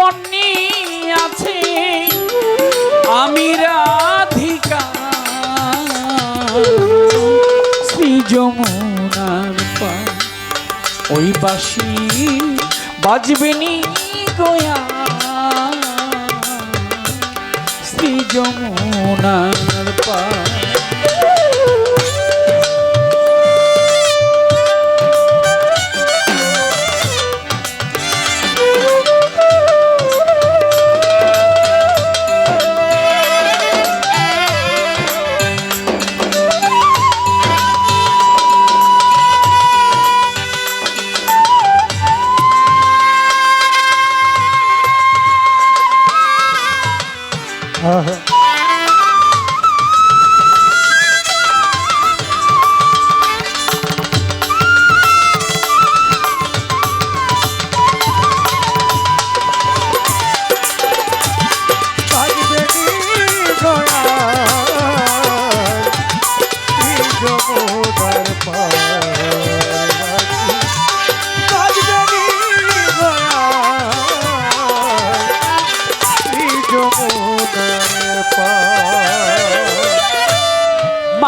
বন্নি আছে। আমি রাধিকা। শ্রী যমুনার ওই বাসি বাজবেনি গোয়া শ্রী যমুনার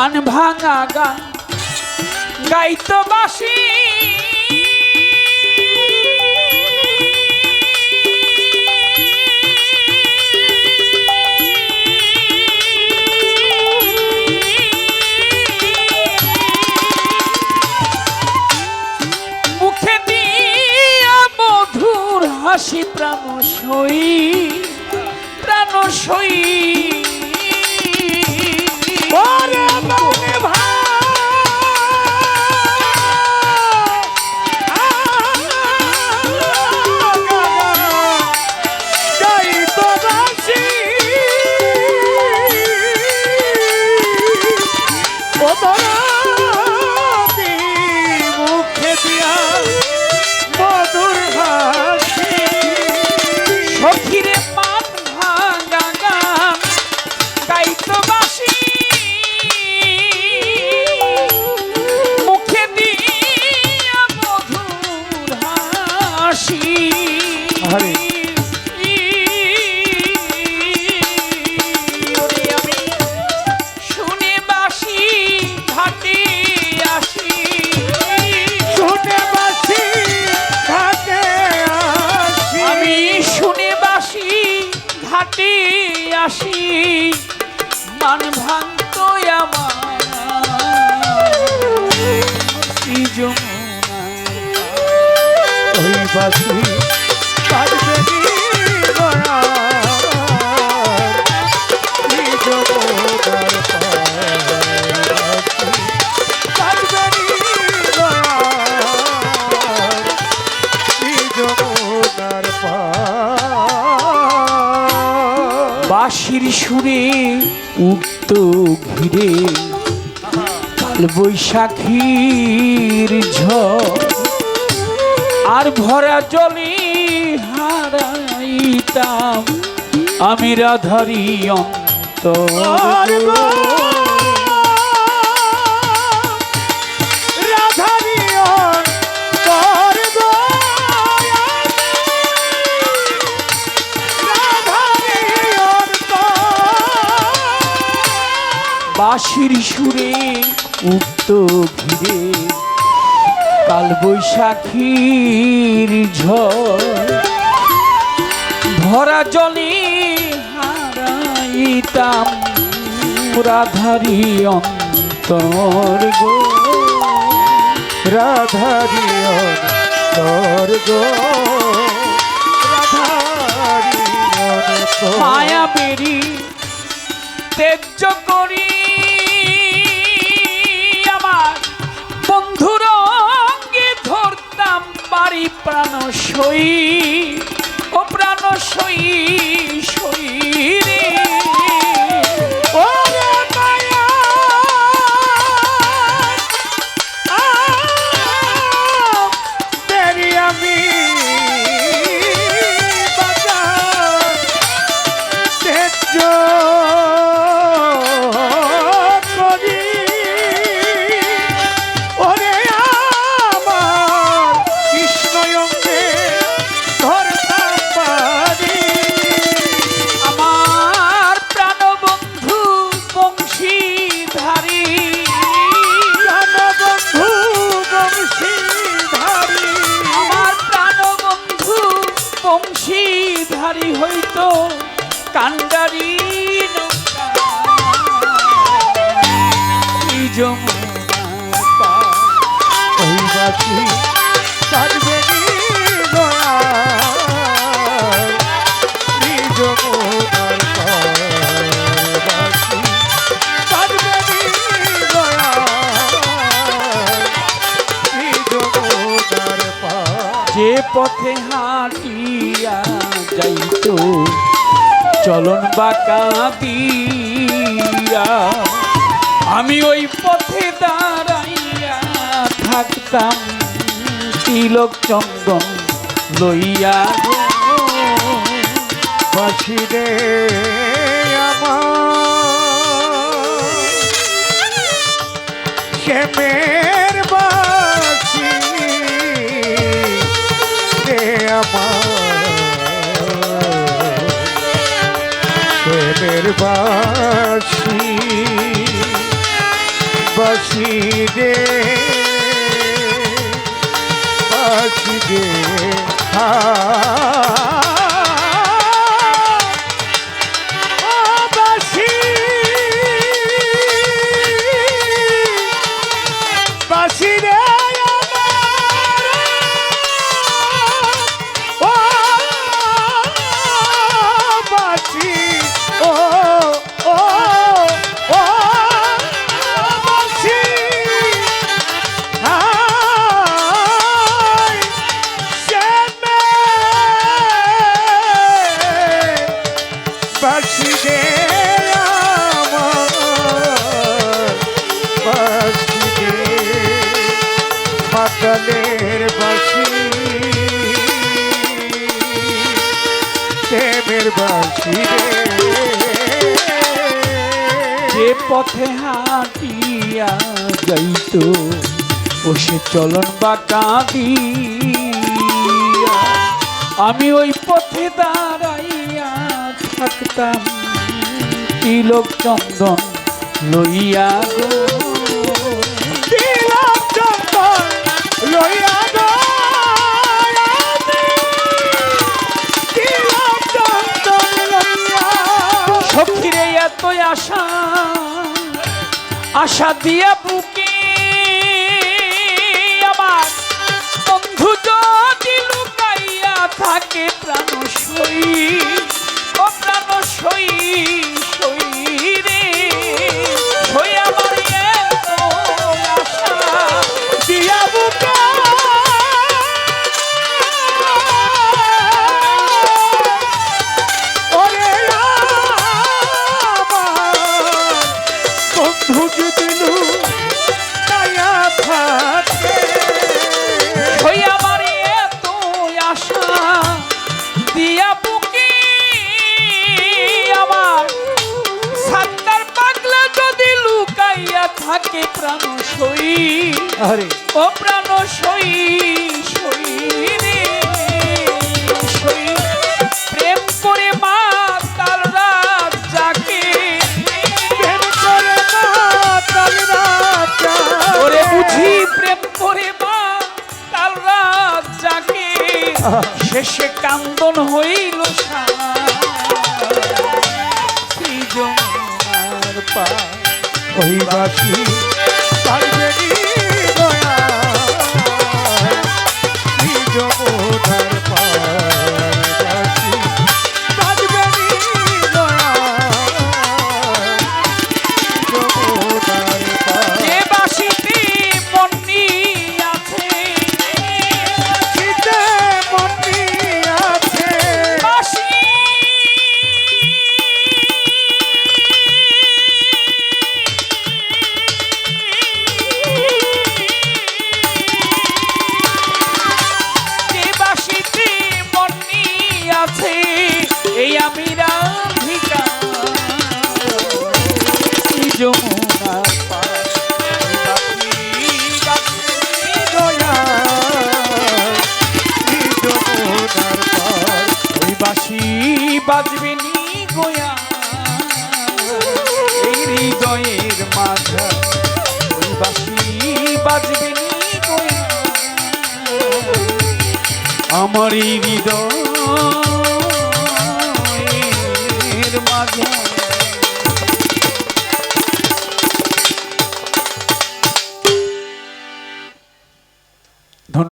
মান ভাঙা গান গাইতো বাসি হাসি প্রাণ সই প্রাণ সই। মনে মধুর সুরে উক্ত ঘিরে বৈশাখীর ঝড়। আর ভরা জলে হারাইতাম আমি রাধারি অন্তর। বাঁশির সুরে উঠত ঘিরে কাল বৈশাখীর ঝড় ভরা জলে হারাইতাম রাধারি অন্তর গো রাধারিয় স্বর্গ রাধারিয় মায়া বেরি তেজ্য করি সই ও প্রাণ সই সই। পথে হাঁটিয়া যাইতো। চলন বাঁকা দিয়া আমি ওই পথে দাঁড়াইয়া থাকতাম। তিলক চন্দন লইয়া। বাসি রে আমার। বাসি বাসি রে বাসি রে হা বাসি রে। যে পথে হাঁটিয়া যাইতো ও সে চলন বাঁকা দিয়া আমি ওই পথে দাঁড়াইয়া থাকতাম তিলক চন্দন লইয়া গো। দিলাম চন্দন লইয়া এত আশা আশা দিয়া বুকে আমার বন্ধু যদি লুকাইয়া থাকে প্রাণ সই। প্রাণ সই আরে। ও প্রাণ সই সই রে। সই। প্রেম করে মা তার রাত যাকে প্রেম করে মাতাল রাজা ওরে বুঝি। প্রেম করে মা তার রাত যাকে শেষে কান্দন হইল সৃজনার পা ওই বাসি পারবে আমার হৃদয় লাগে